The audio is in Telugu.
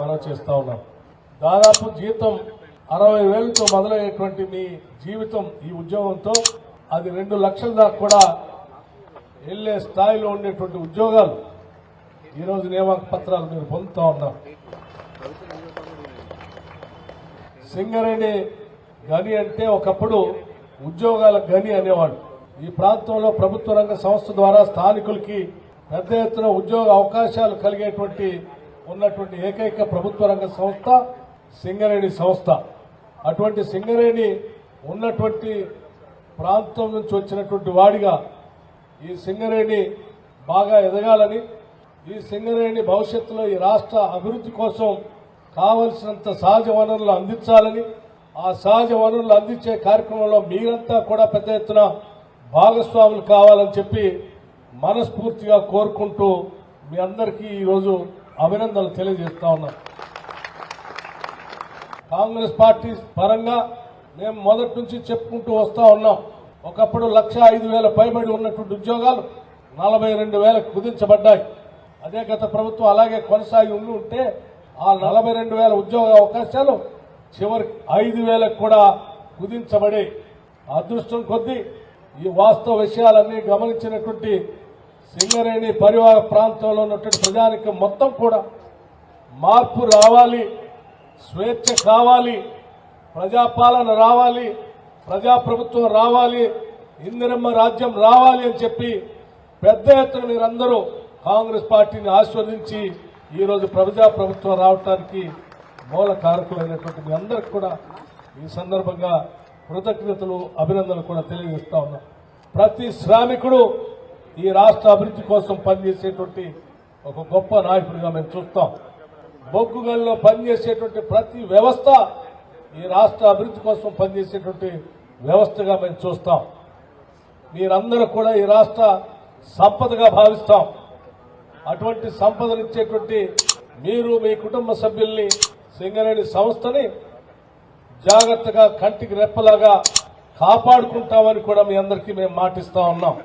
మనం చేస్తా ఉన్నాం. దాదాపు జీతం అరవై వేలతో మొదలయ్యేటువంటి మీ జీవితం ఈ ఉద్యోగంతో అది రెండు లక్షల దాకా కూడా వెళ్ళే స్థాయిలో ఉండేటువంటి ఉద్యోగాలు. ఈరోజు నియామక పత్రాలు మీరు పొందుతా ఉన్నాం. సింగరేణి గని అంటే ఒకప్పుడు ఉద్యోగాల గని అనేవాడు. ఈ ప్రాంతంలో ప్రభుత్వ రంగ సంస్థ ద్వారా స్థానికులకి పెద్ద ఎత్తున ఉద్యోగ అవకాశాలు కలిగేటువంటి ఉన్నటువంటి ఏకైక ప్రభుత్వ రంగ సంస్థ సింగరేణి సంస్థ. అటువంటి సింగరేణి ఉన్నటువంటి ప్రాంతం నుంచి వచ్చినటువంటి వాడిగా ఈ సింగరేణి బాగా ఎదగాలని ఈ సింగరేణి భవిష్యత్తులో ఈ రాష్ట్ర అభివృద్ధి కోసం కావలసినంత సహజ వనరులు అందించాలని ఆ సహజ వనరులు అందించే కార్యక్రమంలో మీరంతా కూడా పెద్ద ఎత్తున భాగస్వాములు కావాలని చెప్పి మనస్ఫూర్తిగా కోరుకుంటూ మీ అందరికీ ఈరోజు అభినందనలు తెలియజేస్తా ఉన్నాను కాంగ్రెస్ పార్టీ పరంగా మేము మొదటి నుంచి చెప్పుకుంటూ వస్తా ఉన్నాం. ఒకప్పుడు లక్ష ఐదు వేల పైబడి ఉన్నటువంటి ఉద్యోగాలు నలభై రెండు వేలకు కుదించబడ్డాయి. అదే గత ప్రభుత్వం అలాగే కొనసాగి ఉండి ఉంటే ఆ నలభై రెండు వేల ఉద్యోగ అవకాశాలు చివరికి ఐదు వేలకు కూడా కుదించబడే అదృష్టం కొద్దీ ఈ వాస్తవ విషయాలన్నీ గమనించినటువంటి సింగరేణి పరివాహ ప్రాంతంలో ఉన్నటువంటి ప్రజానికం మొత్తం కూడా మార్పు రావాలి స్వేచ్ఛ కావాలి ప్రజాపాలన రావాలి ప్రజాప్రభుత్వం రావాలి ఇందిరమ్మ రాజ్యం రావాలి అని చెప్పి పెద్ద ఎత్తున మీరందరూ కాంగ్రెస్ పార్టీని ఆస్వాదించి ఈరోజు ప్రజాప్రభుత్వం రావటానికి మూల కారకులైనటువంటి మీ అందరికి కూడా ఈ సందర్భంగా కృతజ్ఞతలు అభినందనలు కూడా తెలియజేస్తా ఉన్నా. ప్రతి శ్రామికుడు ఈ రాష్ట్ర అభివృద్ధి కోసం పనిచేసేటువంటి ఒక గొప్ప నాయకుడిగా మేము చూస్తాం. బొగ్గుగల్లో పనిచేసేటువంటి ప్రతి వ్యవస్థ ఈ రాష్ట్ర అభివృద్ధి కోసం పనిచేసేటువంటి వ్యవస్థగా మేము చూస్తాం. మీరందరూ కూడా ఈ రాష్ట్ర సంపదగా భావిస్తాం. అటువంటి సంపదనిచ్చేటువంటి మీరు మీ కుటుంబ సభ్యుల్ని సింగరేణి సంస్థని జాగ్రత్తగా కంటికి రెప్పలాగా కాపాడుకుంటామని కూడా మీ అందరికీ మేము మాటిస్తా ఉన్నాం.